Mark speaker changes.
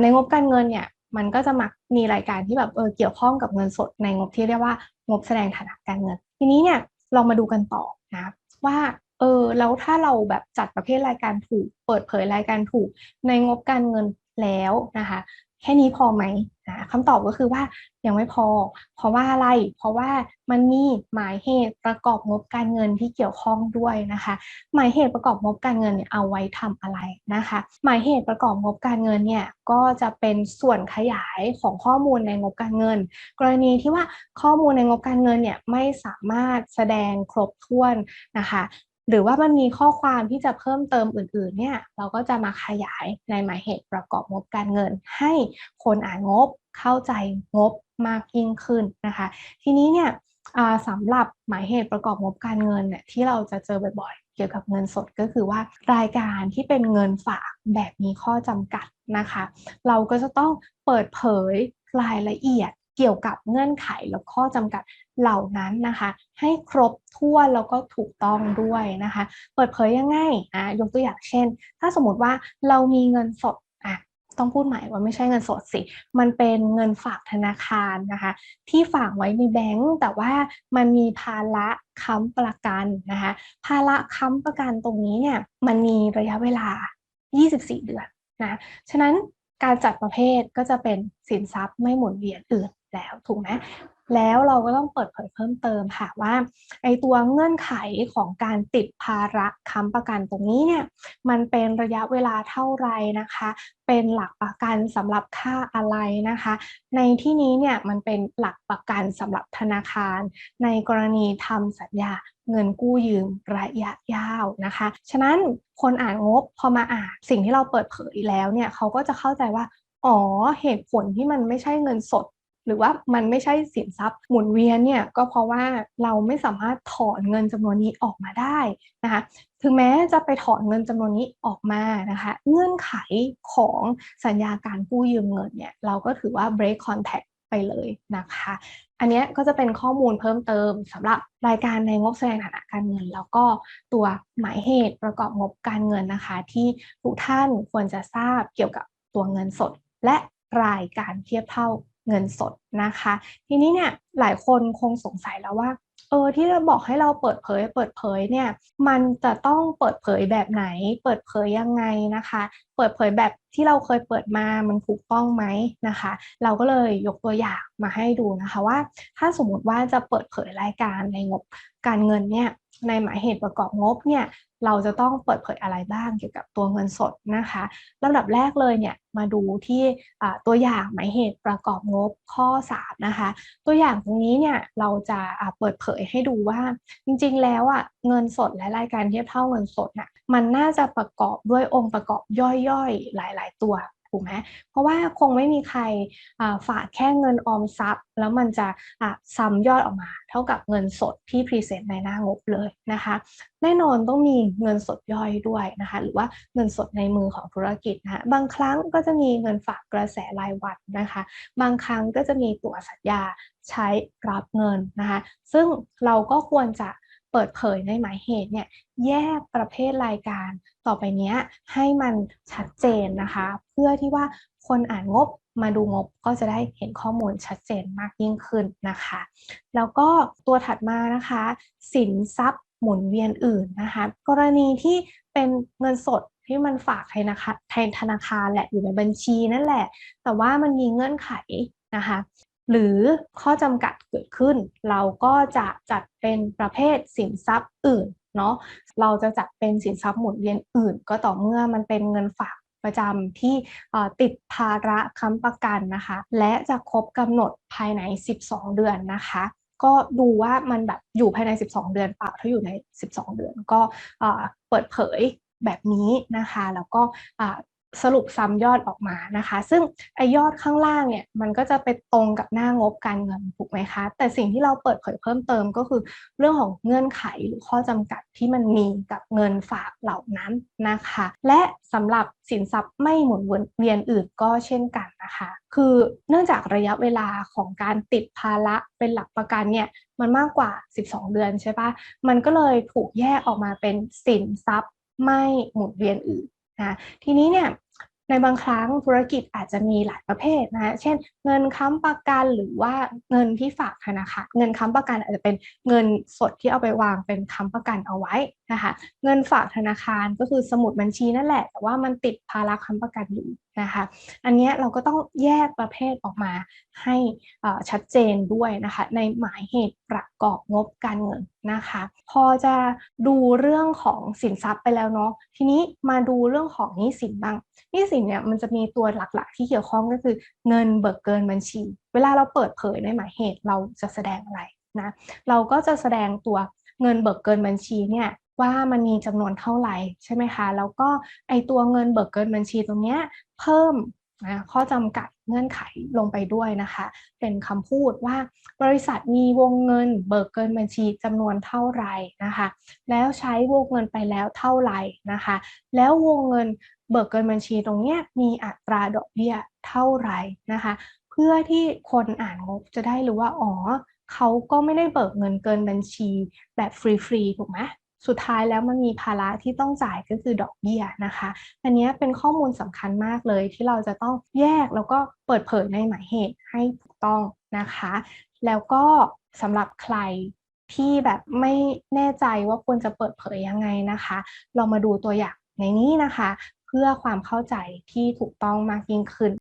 Speaker 1: ในงบการเงินเนี่ยมันก็จะมักมีรายการที่แบบเออเกี่ยวข้องกับเงินสดในงบที่เรียกว่างบแสดงฐานะการเงิน ทีนี้เนี่ยลองมาดูกันต่อนะว่าเออแล้วถ้าเราแบบจัดประเภทรายการถูก เปิดเผยรายการถูกในงบการเงินแล้วนะคะ แค่นี้พอไหมนะคำตอบก็คือว่ายังไม่พอ เพราะว่าอะไร เพราะว่ามันมีหมายเหตุประกอบงบการเงินที่เกี่ยวข้องด้วยนะคะ หมายเหตุประกอบงบการเงินเนี่ยเอาไว้ทำอะไรนะคะ หมายเหตุประกอบงบการเงินเนี่ยก็จะเป็นส่วนขยายของข้อมูลในงบการเงิน กรณีที่ว่าข้อมูลในงบการเงินเนี่ยไม่สามารถแสดงครบถ้วนนะคะ หรือว่ามันมีข้อความที่จะเพิ่มเติมอื่นๆเนี่ยเราก็จะมาขยายในหมายเหตุประกอบงบการเงิน ให้คนอ่านงบเข้าใจงบมากยิ่งขึ้นนะคะ ทีนี้เนี่ยสำหรับหมายเหตุประกอบงบการเงินเนี่ยที่เราจะเจอบ่อยๆ เกี่ยวกับเงินสดก็คือว่ารายการที่เป็นเงินฝากแบบมีข้อจำกัดนะคะ เราก็จะต้องเปิดเผยรายละเอียด เกี่ยวกับเงื่อนไขและข้อจำกัดเหล่านั้นนะคะ ให้ครบถ้วนแล้วก็ถูกต้องด้วยนะคะ เปิดเผยยังไงอะยกตัวอย่างเช่น ถ้าสมมติว่าเรามีเงินสดอะต้องพูดใหม่ว่าไม่ใช่เงินสดสิ มันเป็นเงินฝากธนาคารนะคะ ที่ฝากไว้ในแบงก์แต่ว่ามันมีภาระค้ำประกันนะคะ ภาระค้ำประกันตรงนี้เนี่ยมันมีระยะเวลา 24 เดือนนะ ฉะนั้นการจัดประเภทก็จะเป็นสินทรัพย์ไม่หมุนเวียนอื่น แล้วถูกไหมแล้วเราก็ต้องเปิดเผยเพิ่มเติมค่ะว่าไอตัวเงื่อนไขของการติดภาระค้ำประกันตรงนี้เนี่ยมันเป็นระยะเวลาเท่าไรนะคะ เป็นหลักประกันสำหรับค่าอะไรนะคะ ในที่นี้เนี่ยมันเป็นหลักประกันสำหรับธนาคาร ในกรณีทำสัญญาเงินกู้ยืมระยะยาวนะคะ ฉะนั้นคนอ่านงบพอมาอ่านสิ่งที่เราเปิดเผยแล้วเนี่ยเขาก็จะเข้าใจว่าอ๋อเหตุผลที่มันไม่ใช่เงินสด หรือว่ามันไม่ใช่สินทรัพย์หมุนเวียนเนี่ยก็เพราะว่าเราไม่สามารถถอนเงินจำนวนนี้ออกมาได้นะคะถึงแม้จะไปถอนเงินจำนวนนี้ออกมานะคะเงื่อนไขของสัญญาการกู้ยืมเงินเนี่ยเราก็ถือว่า break contact ไปเลยนะคะ อันนี้ก็จะเป็นข้อมูลเพิ่มเติมสำหรับรายการในงบแสดงฐานะการเงิน แล้วก็ตัวหมายเหตุประกอบงบการเงินนะคะ ที่ทุกท่านควรจะทราบเกี่ยวกับตัวเงินสด และรายการเทียบเท่า เงินสดนะคะ ทีนี้เนี่ยหลายคนคงสงสัยแล้วว่าเออที่เราบอกให้เราเปิดเผยเปิดเผยเนี่ยมันจะต้องเปิดเผยแบบไหน เปิดเผยยังไงนะคะ เปิดเผยแบบที่เราเคยเปิดมามันถูกต้องไหมนะคะ เราก็เลยยกตัวอย่างมาให้ดูนะคะว่า ถ้าสมมติว่าจะเปิดเผยรายการในงบการเงินเนี่ยในหมายเหตุประกอบงบเนี่ย เราจะต้องเปิดเผยอะไรบ้างเกี่ยวกับตัวเงินสดนะคะลำดับแรกเลยเนี่ยมาดูที่ตัวอย่างหมายเหตุประกอบงบข้อ 3 นะคะ ตัวอย่างตรงนี้เนี่ยเราจะเปิดเผยให้ดูว่า จริงๆ แล้วอะเงินสดและรายการเทียบเท่าเงินสดน่ะมันน่าจะประกอบด้วยองค์ประกอบย่อยๆ หลาย ๆ ตัว ถูกไหมเพราะว่าคงไม่มีใครฝากแค่เงินออมทรัพย์ แล้วมันจะซ้ำยอดออกมา เท่ากับเงินสดที่พรีเซนต์ในหน้างบเลยนะคะ แน่นอนต้องมีเงินสดย่อยด้วยนะคะ หรือว่าเงินสดในมือของธุรกิจนะบางครั้งก็จะมีเงินฝากกระแสรายวันนะคะ บางครั้งก็จะมีตั๋วสัญญาใช้รับเงินนะคะ ซึ่งเราก็ควรจะ เปิดเผยในหมายเหตุเนี่ยแยกประเภทรายการต่อไปนี้ให้มันชัดเจนนะคะ เพื่อที่ว่าคนอ่านงบมาดูงบก็จะได้เห็นข้อมูลชัดเจนมากยิ่งขึ้นนะคะ แล้วก็ตัวถัดมานะคะ สินทรัพย์หมุนเวียนอื่นนะคะ กรณีที่เป็นเงินสดที่มันฝากในธนาคารธนาคารแหละอยู่ในบัญชีนั่นแหละ แต่ว่ามันมีเงื่อนไขนะคะ หรือข้อจำกัดเกิดขึ้น เราก็จะจัดเป็นประเภทสินทรัพย์อื่นเนาะเราจะจัดเป็นสินทรัพย์หมุนเวียนอื่น ก็ต่อเมื่อมันเป็นเงินฝากประจำที่ติดภาระค้ำประกันนะคะ และจะครบกำหนดภายใน 12 เดือนนะคะ ก็ดูว่ามันแบบอยู่ภายใน 12 เดือนเปล่าถ้าอยู่ใน 12 เดือนก็เปิดเผยแบบนี้นะคะ แล้วก็ สรุปซ้ำยอดออกมานะคะ ซึ่งไอยอดข้างล่างเนี่ยมันก็จะไปตรงกับหน้างบการเงินถูกไหมคะ แต่สิ่งที่เราเปิดเผยเพิ่มเติมก็คือเรื่องของเงื่อนไขหรือข้อจำกัดที่มันมีกับเงินฝากเหล่านั้นนะคะ และสำหรับสินทรัพย์ไม่หมุนเวียนอื่นก็เช่นกันนะคะ คือเนื่องจากระยะเวลาของการติดภาระเป็นหลักประกันเนี่ยมันมากกว่า 12 เดือนใช่ปะมันก็เลยถูกแยกออกมาเป็นสินทรัพย์ไม่หมุนเวียนอื่น นะทีนี้เนี่ยในบางครั้งธุรกิจอาจจะมีหลายประเภทนะคะเช่น เงินค้ำประกันหรือว่าเงินที่ฝากธนาคารเงินค้ำประกันอาจจะเป็นเงินสดที่เอาไปวางเป็นค้ำประกันเอาไว้ นะคะเงินฝากธนาคารก็คือสมุดบัญชีนั่นแหละ แต่ว่ามันติดภาระค้ำประกันอยู่นะคะอันนี้เราก็ต้องแยกประเภทออกมาให้ชัดเจนด้วยนะคะในหมายเหตุประกอบงบการเงินนะคะ พอจะดูเรื่องของสินทรัพย์ไปแล้วเนาะทีนี้มาดูเรื่องของหนี้สินบ้างหนี้สินเนี่ยมันจะมีตัวหลักๆ ที่เกี่ยวข้องก็คือเงินเบิกเกินบัญชี เวลาเราเปิดเผยในหมายเหตุเราจะแสดงอะไรนะเราก็จะแสดงตัวเงินเบิกเกินบัญชีเนี่ย ว่ามันมีจำนวนเท่าไหร่ใช่ไหมคะ แล้วก็ไอตัวเงินเบิกเกินบัญชีตรงเนี้ยเพิ่มนะข้อจำกัดเงื่อนไขลงไปด้วยนะคะ เป็นคำพูดว่าบริษัทมีวงเงินเบิกเกินบัญชีจำนวนเท่าไหร่นะคะ แล้วใช้วงเงินไปแล้วเท่าไหร่นะคะ แล้ววงเงินเบิกเกินบัญชีตรงนี้มีอัตราดอกเบี้ยเท่าไหร่นะคะ เพื่อที่คนอ่านงบจะได้รู้ว่าอ๋อเขาก็ไม่ได้เบิกเงินเกินบัญชีแบบฟรีๆถูกไหม สุดท้ายแล้วมันมีภาระที่ต้องจ่ายก็คือดอกเบี้ยนะคะ อันนี้เป็นข้อมูลสำคัญมากเลยที่เราจะต้องแยกแล้วก็เปิดเผยในหมายเหตุให้ถูกต้องนะคะ แล้วก็สำหรับใครที่แบบไม่แน่ใจว่าควรจะเปิดเผยยังไงนะคะ เรามาดูตัวอย่างในนี้นะคะ เพื่อความเข้าใจที่ถูกต้องมากยิ่งขึ้น